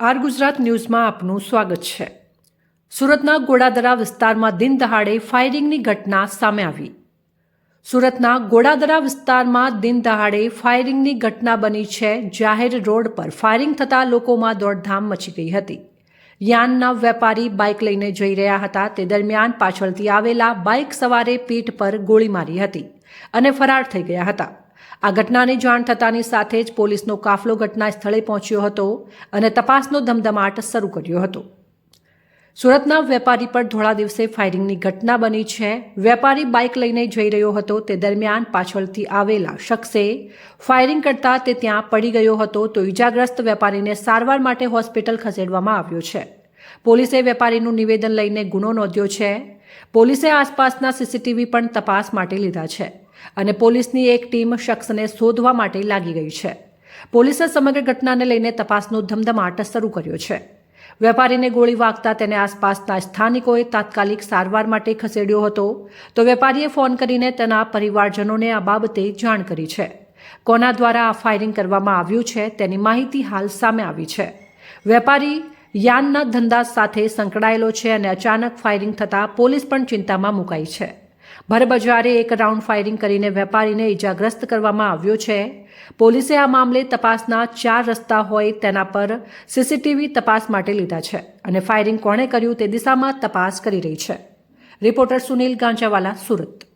R Gujarat ન્યૂઝમાં આપનું સ્વાગત છે. સુરતના ગોડાદરા વિસ્તારમાં દિન દહાડે ફાયરિંગની ઘટના સામે આવી. સુરતના ગોડાદરા વિસ્તારમાં દિન દહાડે ફાયરિંગની ઘટના બની છે. જાહેર રોડ પર ફાયરિંગ થતાં લોકોમાં દોડધામ મચી ગઈ હતી. યાનના વેપારી બાઇક લઈને જઈ રહ્યા હતા. તે દરમિયાન પાછળથી આવેલા બાઇક સવારે પીઠ પર ગોળી મારી હતી. અને ફરાર થઈ ગયા હતા. આ ઘટનાની જાણ થતાની સાથે જ પોલીસનો કાફલો ઘટના સ્થળે પહોંચ્યો હતો અને તપાસનો ધમધમાટ શરૂ કર્યો હતો. સુરતના વેપારી પર ધોળા દિવસે ફાયરિંગની ઘટના બની છે. વેપારી બાઇક લઈને જઈ રહ્યો હતો. તે દરમિયાન પાછળથી આવેલા શખ્સે ફાયરિંગ કરતા તે ત્યાં પડી ગયો હતો તો ઇજાગ્રસ્ત વેપારીને સારવાર માટે હોસ્પિટલ ખસેડવામાં આવ્યો છે. પોલીસે વેપારીનું નિવેદન લઈને ગુનો નોંધ્યો છે. પોલીસે આસપાસના સીસીટીવી પણ તપાસ માટે લીધા છે અને પોલીસની એક ટીમ શખ્સને શોધવા માટે લાગી ગઈ છે. પોલીસે સમગ્ર ઘટનાને લઈને તપાસનો ધમધમાટ શરૂ કર્યો છે. વેપારીને ગોળી વાગતા તેને આસપાસના સ્થાનિકોએ તાત્કાલિક સારવાર માટે ખસેડ્યો હતો. તો વેપારીએ ફોન કરીને તેના પરિવારજનોને આ બાબતે જાણ કરી છે. કોના દ્વારા આ ફાયરિંગ કરવામાં આવ્યું છે તેની માહિતી હાલ સામે આવી છે. વેપારી યાનના ધંધા સાથે સંકળાયેલો છે અને અચાનક ફાયરિંગ થતાં પોલીસ પણ ચિંતામાં મુકાઈ છે. ભરબજારે એક રાઉન્ડ ફાયરિંગ કરીને વેપારીને ઇજાગ્રસ્ત કરવામાં આવ્યો છે. પોલીસે આ મામલે તપાસના ચાર રસ્તા હોય તેના પર સીસીટીવી તપાસ માટે લીધા છે અને ફાયરિંગ કોણે કર્યું તે દિશામાં તપાસ કરી રહી છે. રિપોર્ટર સુનિલ ગાંજાવાલા, સુરત.